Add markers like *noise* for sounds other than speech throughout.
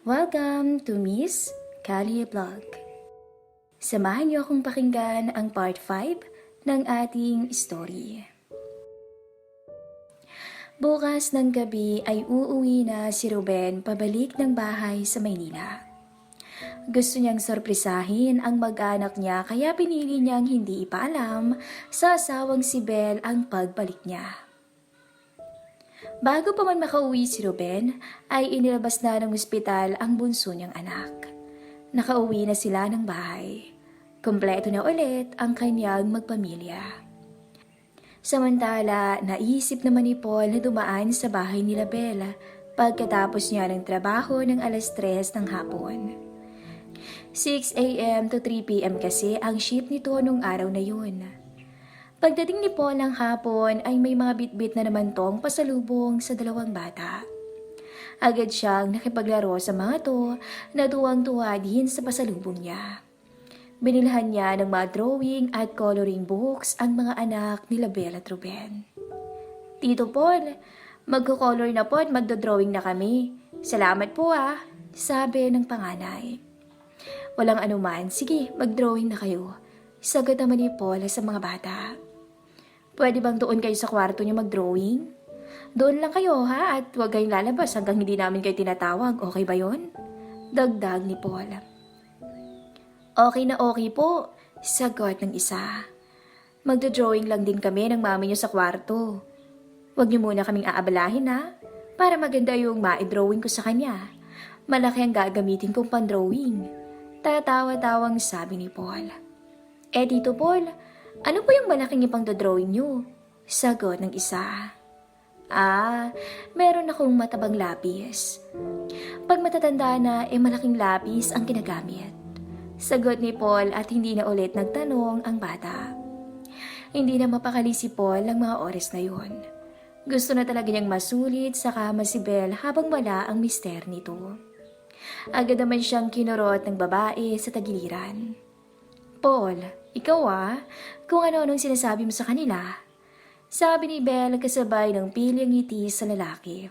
Welcome to Miss Kali Vlog. Samahan niyo akong pakinggan ang part 5 ng ating story. Bukas ng gabi ay uuwi na si Ruben pabalik ng bahay sa Maynila. Gusto niyang sorpresahin ang mag-anak niya kaya pinili niyang hindi ipaalam sa asawang si Belle ang pagbalik niya. Bago pa man makauwi si Ruben, ay inilabas na ng ospital ang bunso niyang anak. Nakauwi na sila ng bahay. Kompleto na ulit ang kanyang magpamilya. Samantala, naisip naman ni Paul na dumaan sa bahay nila Bella pagkatapos niya ng trabaho ng alas 3 ng hapon. 6 a.m. to 3 p.m. kasi ang shift nito nung araw na yun. Pagdating ni Paul ng hapon ay may mga bitbit na naman tong pasalubong sa dalawang bata. Agad siyang nakipaglaro sa mga to na tuwang-tuwa din sa pasalubong niya. Binilhan niya ng mga drawing at coloring books ang mga anak ni Bella at Ruben. Tito Paul, magko-color na po at magdodrawing na kami. Salamat po ah, sabi ng panganay. Walang anuman, sige, magdrawing na kayo. Sagot naman ni Paul sa mga bata. Pwede bang doon kayo sa kwarto niyo mag-drawing? Doon lang kayo ha at huwag kayong lalabas hanggang hindi namin kayo tinatawag. Okay ba yon? Dagdag ni Paul. Okay na okay po, sagot ng isa. Magdo-drawing lang din kami ng mami niyo sa kwarto. Huwag niyo muna kaming aabalahin ha, para maganda yung ma-drawing ko sa kanya. Malaki ang gagamitin kong pan-drawing. Tatawa-tawang sabi ni Paul. Eh Tito Paul, ano po yung malaking ipang drawing niyo? Sagot ng isa. Ah, meron akong matabang lapis. Pag matatanda na, eh malaking lapis ang ginagamit. Sagot ni Paul at hindi na ulit nagtanong ang bata. Hindi na mapakali si Paul ang mga oras na yun. Gusto na talaga niyang masulit sa kama si Belle habang wala ang mister nito. Agad naman siyang kinurot ng babae sa tagiliran. Paul, ikaw ah, kung ano-anong sinasabi mo sa kanila. Sabi ni Belle kasabay ng pilyang ngiti sa lalaki.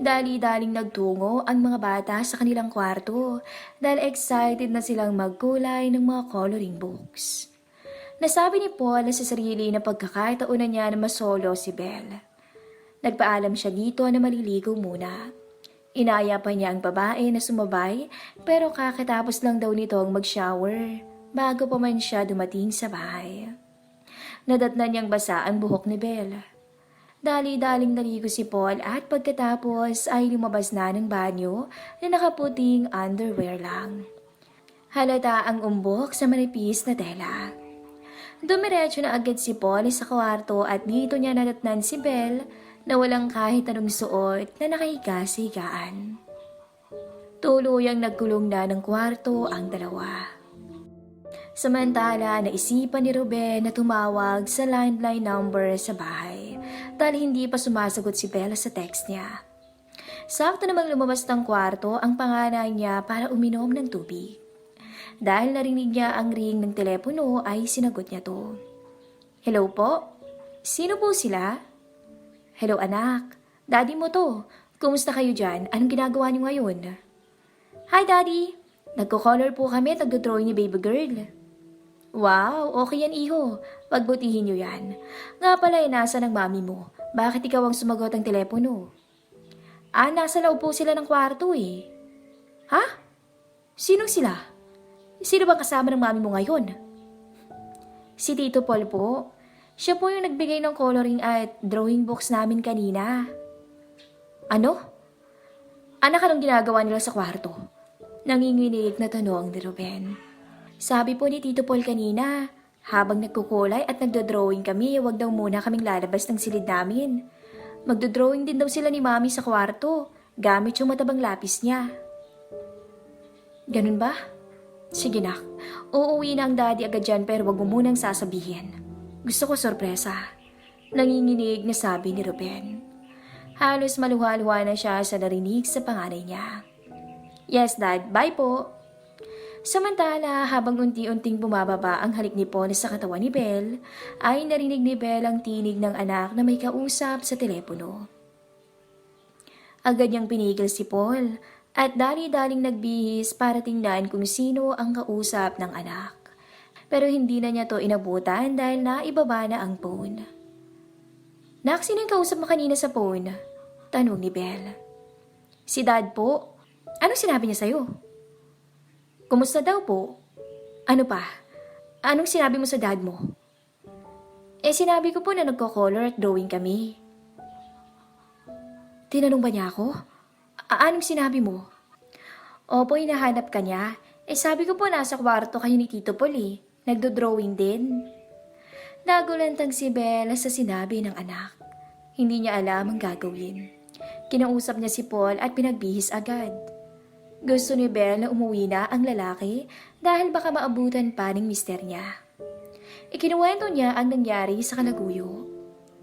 Dali-daling nagtungo ang mga bata sa kanilang kwarto dahil excited na silang magkulay ng mga coloring books. Nasabi ni Paul sa sarili na pagkakataon niya na masolo si Belle. Nagpaalam siya dito na maliligo muna. Inaya pa niya ang babae na sumabay pero kakatapos lang daw nitong mag-shower bago pa man siya dumating sa bahay. Nadatnan niyang basa ang buhok ni Belle. Dali-daling naligo si Paul at pagkatapos ay lumabas na ng banyo na nakaputing underwear lang. Halata ang umbok sa manipis na tela. Dumiretso na agad si Paul sa kwarto at dito niya nadatnan si Belle na walang kahit anong suot na nakahiga sa higaan. Tuluyang nagkulong na ng kwarto ang dalawa. Samantala, naisipan ni Ruben na tumawag sa landline number sa bahay dahil hindi pa sumasagot si Bella sa text niya. Sakto namang lumabas ng kwarto ang panganay niya para uminom ng tubig. Dahil narinig niya ang ring ng telepono ay sinagot niya to. Hello po? Sino po sila? Hello anak, daddy mo to. Kumusta kayo dyan? Anong ginagawa niyo ngayon? Hi daddy! Nagko-color po kami at nagdodrawing ni baby girl. Wow, okay yan iho. Pagbutihin niyo yan. Nga pala eh, nasa ng mami mo. Bakit ikaw ang sumagot ang telepono? Ah, nasa loob po sila ng kwarto eh. Ha? Sinong sila? Sino bang kasama ng mami mo ngayon? Si Tito Paul po. Siya po yung nagbigay ng coloring at drawing books namin kanina. Ano? Anak, anong ginagawa nila sa kwarto? Nanginginig na tanong ni Ruben. Sabi po ni Tito Paul kanina, habang nagkukulay at nagdodrawing kami, wag daw muna kaming lalabas ng silid namin. Magdodrawing din daw sila ni Mami sa kwarto, gamit yung matabang lapis niya. Ganun ba? Sige nak, uuwi na ang daddy agad dyan pero wag mo munang sasabihin. Gusto ko sorpresa. Nanginginig na sabi ni Ruben. Halos maluha-luha na siya sa narinig sa panganay niya. Yes, Dad. Bye po. Samantala, habang unti-unting bumababa ang halik ni Paul sa katawan ni Belle, ay narinig ni Belle ang tinig ng anak na may kausap sa telepono. Agad niyang pinigil si Paul At dali-daling nagbihis para tingnan kung sino ang kausap ng anak. Pero hindi na niya to inabutan dahil naibaba na ang phone. Nak, sino kausap mo kanina sa phone? Tanong ni Belle. Si dad po. Ano sinabi niya sa'yo? Kumusta daw po? Ano pa? Anong sinabi mo sa dad mo? Eh sinabi ko po na nagko-color at drawing kami. Tinanong ba niya ako? A- anong sinabi mo? Opo, hinahanap ka niya. Eh sabi ko po nasa kwarto kayo ni Tito Paul eh. Nagdo-drawing din. Nagulantang si Bella sa sinabi ng anak. Hindi niya alam ang gagawin. Kinausap niya si Paul at pinagbihis agad. Gusto ni Belle na umuwi na ang lalaki dahil baka maabutan pa ng mister niya. Ikinuwento niya ang nangyari sa kalaguyo.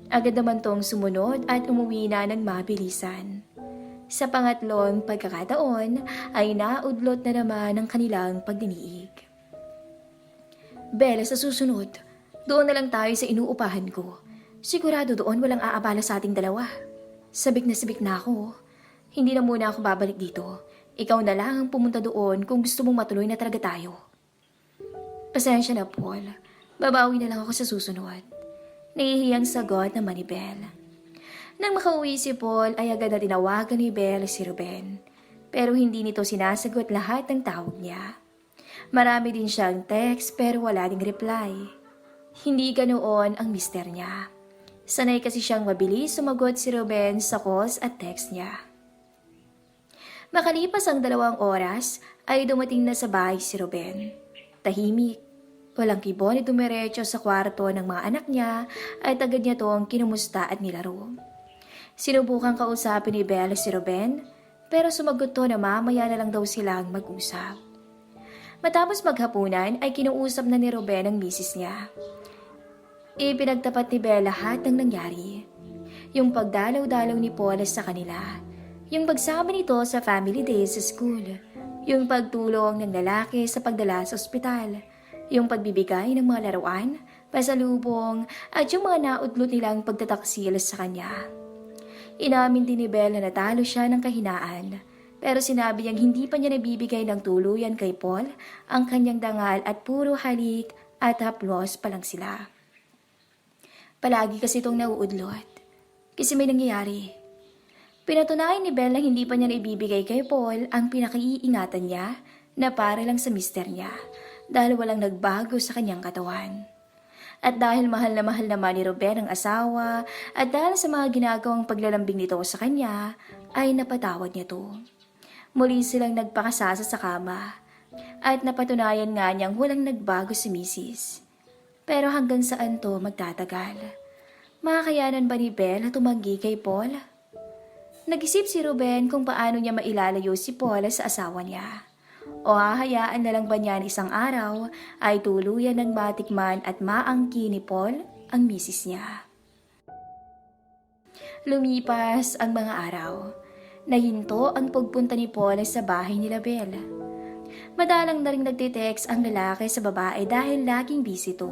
Agad naman tong sumunod at umuwi na ng mabilisan. Sa pangatlong pagkakataon ay naudlot na naman ang kanilang pagdiniig. Bella, sa susunod, doon na lang tayo sa inuupahan ko. Sigurado doon walang aabala sa ating dalawa. Sabik na sabik na ako. Hindi na muna ako babalik dito. Ikaw na lang ang pumunta doon kung gusto mong matuloy na talaga tayo. Pasensya na, Paul. Babawi na lang ako sa susunod. Nahihiyang sagot naman ni Belle. Nang makauwi si Paul ay agad na tinawagan ni Belle si Ruben. Pero hindi nito sinasagot lahat ng tawag niya. Marami din siyang text pero wala ding reply. Hindi ganoon ang mister niya. Sanay kasi siyang mabilis sumagot si Ruben sa calls at text niya. Makalipas ang dalawang oras ay dumating na sa bahay si Ruben. Tahimik. Walang kibo ni dumiretso sa kwarto ng mga anak niya at agad niya tong kinumusta at nilaro. Sinubukan kausapin ni Belle si Ruben pero sumagot to na mamaya na lang daw silang mag-usap. Matapos maghapunan ay kinuusap na ni Ruben ang misis niya. Ipinagtapat ni Belle lahat ng nangyari. Yung pagdalaw-dalaw ni Paul sa kanila. Yung pagsama nito sa family days sa school. Yung pagtulong ng lalaki sa pagdala sa ospital. Yung pagbibigay ng mga laruan, pasalubong, at yung mga naudlot nilang pagtataksil sa kanya. Inamin din ni Belle na natalo siya ng kahinaan. Pero sinabi niyang hindi pa niya nabibigay ng tuluyan kay Paul ang kanyang dangal at puro halik at haplos pa lang sila. Palagi kasi itong nauudlot. Kasi may nangyayari. Pinatunayan ni Belle na hindi pa niya naibibigay kay Paul ang pinakaiingatan niya na para lang sa mister niya dahil walang nagbago sa kanyang katawan. At dahil mahal na mahal naman ni Ruben ang asawa at dahil sa mga ginagawang paglalambing nito sa kanya, ay napatawad niya to. Muli silang nagpakasasa sa kama at napatunayan nga niyang walang nagbago si Mrs. Pero hanggang saan to magtatagal? Makakayanan ba ni Belle na tumanggi kay Paul? Nag-isip si Ruben kung paano niya mailalayo si Paul sa asawa niya. O hahayaan na lang ba niya isang araw ay tuluyan ng matikman at maangki ni Paul ang misis niya. Lumipas ang mga araw. Nahinto ang pagpunta ni Paul sa bahay nila Belle. Madalang na rin nagtitext ang lalaki sa babae dahil laging busy to.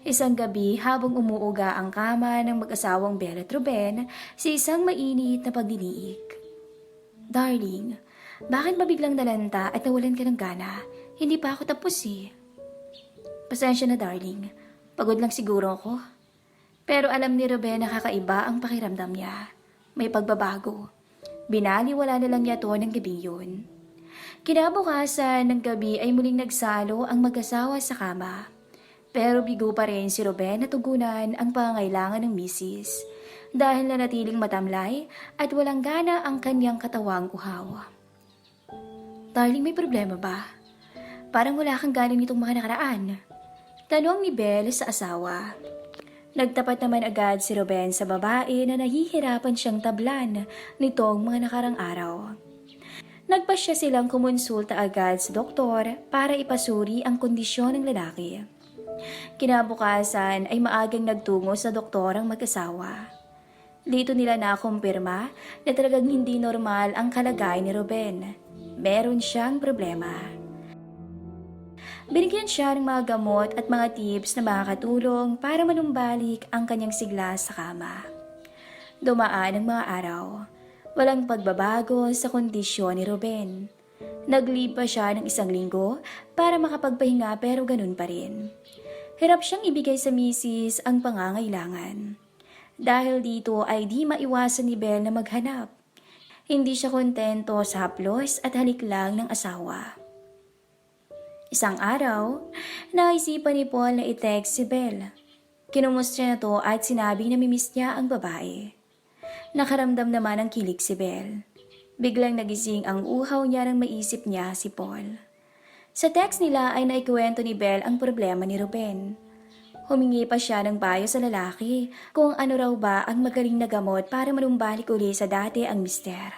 Isang gabi habang umuuga ang kama ng mag-asawang Belle at Ruben si isang mainit na pagdiniig. Darling, bakit ba biglang nalanta at nawalan ka ng gana? Hindi pa ako tapos eh. Pasensya na darling, pagod lang siguro ako. Pero alam ni Ruben na kakaiba ang pakiramdam niya. May pagbabago. Binaliwala na lang niya to ng gabi yun. Kinabukasan ng gabi ay muling nagsalo ang mag-asawa sa kama. Pero bigo pa rin si Ruben na tugunan ang pangailangan ng misis dahil nanatiling matamlay at walang gana ang kanyang katawang uhaw. Darling, may problema ba? Parang wala kang galing nitong mga nakaraan. Tanong ni Belle sa asawa. Nagtapat naman agad si Ruben sa babae na nahihirapan siyang tablan nitong mga nakarang araw. Nagpasya silang kumonsulta agad sa doktor para ipasuri ang kondisyon ng lalaki. Kinabukasan ay maagang nagtungo sa doktor ang mag-asawa. Dito nila nakumpirma na talagang hindi normal ang kalagayan ni Ruben. Meron siyang problema. Binigyan siya ng mga gamot at mga tips na makakatulong para manumbalik ang kanyang sigla sa kama. Dumaan ang mga araw. Walang pagbabago sa kondisyon ni Ruben. Nag-leave pa siya ng isang linggo para makapagpahinga pero ganun pa rin. Hirap siyang ibigay sa misis ang pangangailangan. Dahil dito ay di maiwasan ni Belle na maghanap. Hindi siya kontento sa haplos at halik lang ng asawa. Isang araw, naisipan ni Paul na i-text si Belle. Kinumusta niya to at sinabi na mimiss niya ang babae. Nakaramdam naman ng kilig si Belle. Biglang nagising ang uhaw niya nang maisip niya si Paul. Sa text nila ay naikwento ni Belle ang problema ni Ruben. Humingi pa siya ng payo sa lalaki kung ano raw ba ang magaling na gamot para manumbalik uli sa dati ang mister.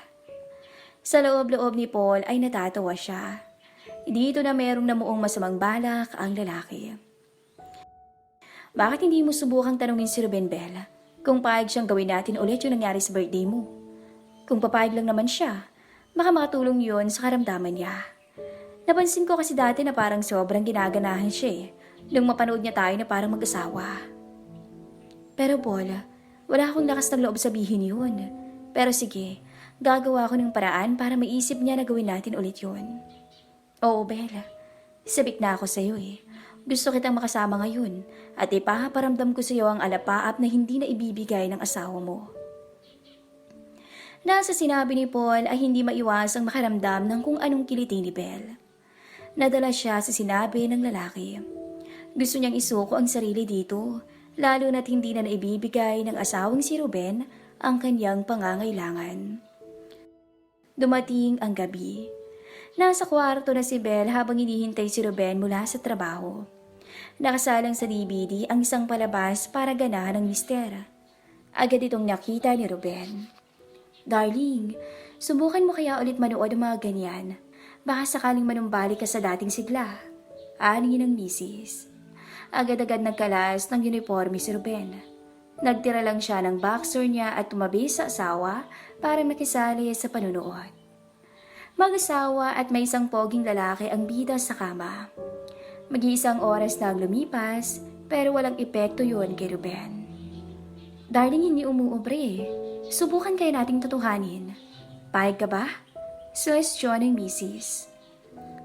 Sa loob-loob ni Paul ay natatawa siya. Dito na merong namuong masamang balak ang lalaki. Bakit hindi mo subukang tanungin si Ruben Bell kung paayag siyang gawin natin ulit yung nangyari sa birthday mo? Kung papayag lang naman siya, baka makatulong yun sa karamdaman niya. Napansin ko kasi dati na parang sobrang ginaganahan siya eh, nung mapanood niya tayo na parang mag-asawa. Pero Paul, wala akong lakas ng loob sabihin yun. Pero sige, gagawa ko ng paraan para maisip niya na gawin natin ulit yun. Oo, Bella. Sabik na ako sa'yo eh. Gusto kitang makasama ngayon at ipaparamdam ko sa iyo ang alapaap na hindi na ibibigay ng asawa mo. Nasa sinabi ni Paul ay hindi maiwasang makaramdam ng kung anong kiliti ni Belle. Nadala siya sa sinabi ng lalaki. Gusto niyang isuko ang sarili dito, lalo na't hindi na naibibigay ng asawang si Ruben ang kanyang pangangailangan. Dumating ang gabi. Nasa kwarto na si Belle habang hinihintay si Ruben mula sa trabaho. Nakasalang sa DVD ang isang palabas para ganahan ng mister. Agad itong nakita ni Ruben. Darling, subukan mo kaya ulit manood ng mga ganyan. Baka sakaling manumbalik ka sa dating sigla. Ani ng misis. Agad-agad nagkalas ng uniforme si Ruben. Nagtira lang siya ng boxer niya at tumabi sa asawa para makisali sa panunood. Mag-asawa at may isang poging lalaki ang bida sa kama. Mag-iisang oras na lumipas, pero walang epekto yun kay Ruben. Darling, hindi umuubre. Subukan kaya nating tutuhanin. Payag ka ba? Suwestyon ng misis.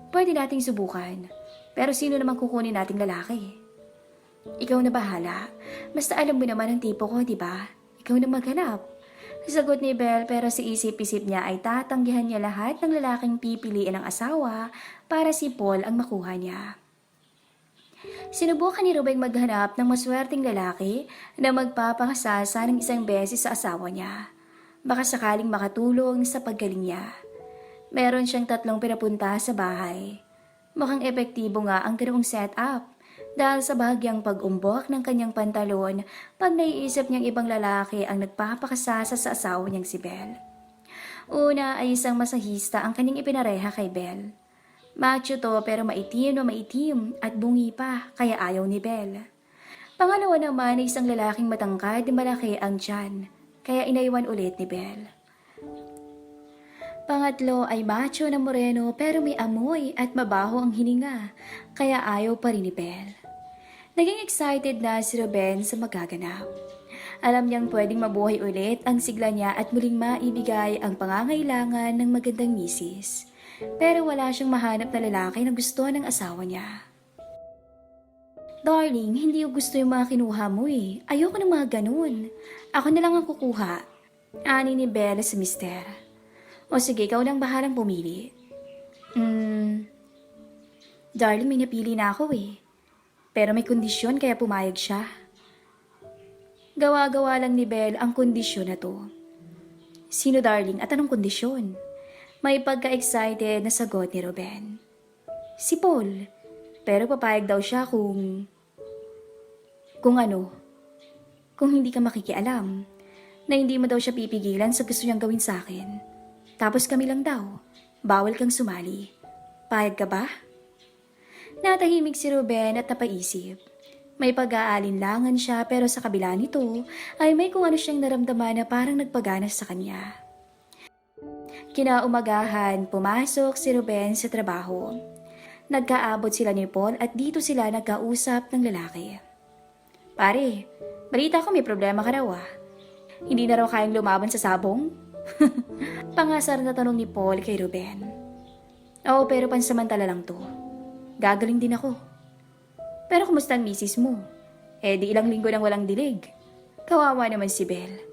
Pwede nating subukan, pero sino naman kukunin nating lalaki? Ikaw na bahala. Basta alam mo naman ang tipo ko, di ba? Ikaw na maghanap. Sagot ni Belle pero sa isip-isip niya ay tatanggihan niya lahat ng lalaking pipiliin ng asawa para si Paul ang makuha niya. Sinubukan ni Rubeng maghanap ng maswerteng lalaki na magpapakasasa ng isang beses sa asawa niya. Baka sakaling makatulong sa paggaling niya. Meron siyang tatlong pinapunta sa bahay. Mukhang epektibo nga ang ganoong setup dahil sa bahagyang pag-umbok ng kanyang pantalon pag naiisip niyang ibang lalaki ang nagpapakasasa sa asawa niyang si Belle. Una ay isang masahista ang kanyang ipinareha kay Belle. Macho to pero maitim na maitim at bungi pa kaya ayaw ni Belle. Pangalawa naman ay isang lalaking matangkad malaki ang tiyan kaya inaiwan ulit ni Belle. Pangatlo ay macho na moreno pero may amoy at mabaho ang hininga, kaya ayaw pa rin ni Belle. Naging excited na si Ruben sa magaganap. Alam niyang pwedeng mabuhay ulit ang sigla niya at muling maibigay ang pangangailangan ng magandang misis. Pero wala siyang mahanap na lalaki na gusto ng asawa niya. Darling, hindi ko gusto yung mga kinuha mo eh. Ayoko ng mga ganun. Ako na lang ang kukuha. Ani ni Bella sa mister. O sige, ikaw lang bahalang pumili. Hmm. Darling, may napili na ako eh. Pero may kondisyon kaya pumayag siya. Gawa-gawa lang ni Belle ang kondisyon na to. Sino darling at anong kondisyon? May pagka-excited na sagot ni Ruben. Si Paul. Pero papayag daw siya kung... Kung ano? Kung hindi ka makikialam. Na hindi mo daw siya pipigilan sa gusto niyang gawin sa akin. Tapos kami lang daw. Bawal kang sumali. Payag ka ba? Natahimik si Ruben at napaisip. May pag-aalinlangan siya pero sa kabila nito ay may kung ano siyang naramdaman na parang nagpaganas sa kanya. Kinaumagahan, pumasok si Ruben sa trabaho. Nagkaabot sila ni Paul at dito sila nagkausap ng lalaki. Pare, balita ko may problema ka raw ah. Hindi na raw kayang lumaban sa sabong? *laughs* Pangasar na tanong ni Paul kay Ruben. Oo, pero pansamantala lang to. Gagaling din ako. Pero kumusta ang misis mo? Eh di ilang linggo nang walang dilig. Kawawa naman si Belle.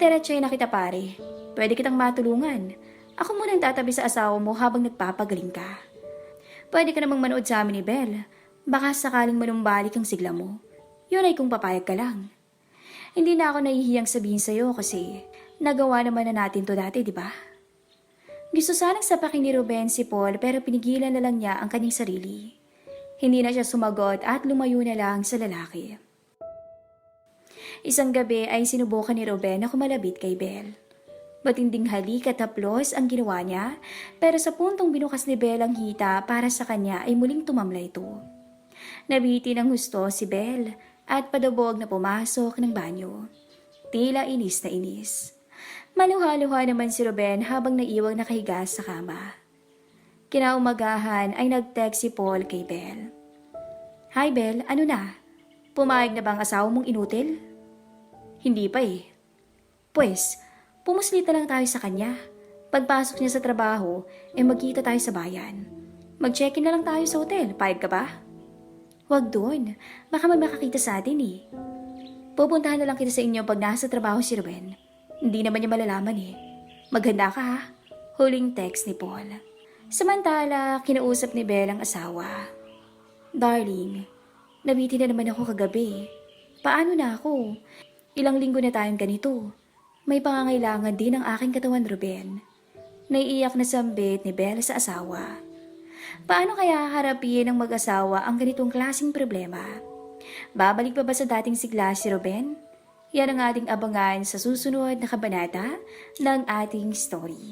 Diretso na kita pare. Pwede kitang matulungan. Ako muna ang tatabi sa asawa mo habang nagpapagaling ka. Pwede ka namang manood sa amin ni Belle. Baka sakaling manumbalik ang sigla mo. Yun ay kung papayag ka lang. Hindi na ako nahihiyang sabihin sa'yo kasi nagawa naman na natin to dati, di ba? Gusto sanang sapakin ni Ruben si Paul pero pinigilan na lang niya ang kanyang sarili. Hindi na siya sumagot at lumayo na lang sa lalaki. Isang gabi ay sinubukan ni Ruben na kumalabit kay Belle. Matinding halik at haplos ang ginawa niya, pero sa puntong binukas ni Belle ang hita para sa kanya ay muling tumamla ito. Nabiti ng husto si Belle at padabog na pumasok ng banyo. Tila inis na inis. Maluha-luha naman si Ruben habang naiwang nakahiga sa kama. Kinaumagahan ay nag-text si Paul kay Belle. Hi Belle, ano na? Pumayag na ba ang asawa mong inutil? Hindi pa eh. Pwes, pumuslit na lang tayo sa kanya. Pagpasok niya sa trabaho, eh magkita tayo sa bayan. Mag-check-in na lang tayo sa hotel, payag ka ba? Huwag doon, baka may makakita sa atin eh. Pupuntahan na lang kita sa inyo pag nasa trabaho si Ruben. Hindi naman niya malalaman eh. Maghanda ka ha. Huling text ni Paul. Samantala, kinausap ni Belle ang asawa. Darling, nabiti na naman ako kagabi. Paano na ako? Ilang linggo na tayong ganito. May pangangailangan din ang aking katawan, Ruben. Naiiyak na sambit ni Belle sa asawa. Paano kaya harapin ng mag-asawa ang ganitong klasing problema? Babalik pa ba sa dating sigla si Ruben? Yan ang ating abangan sa susunod na kabanata ng ating story.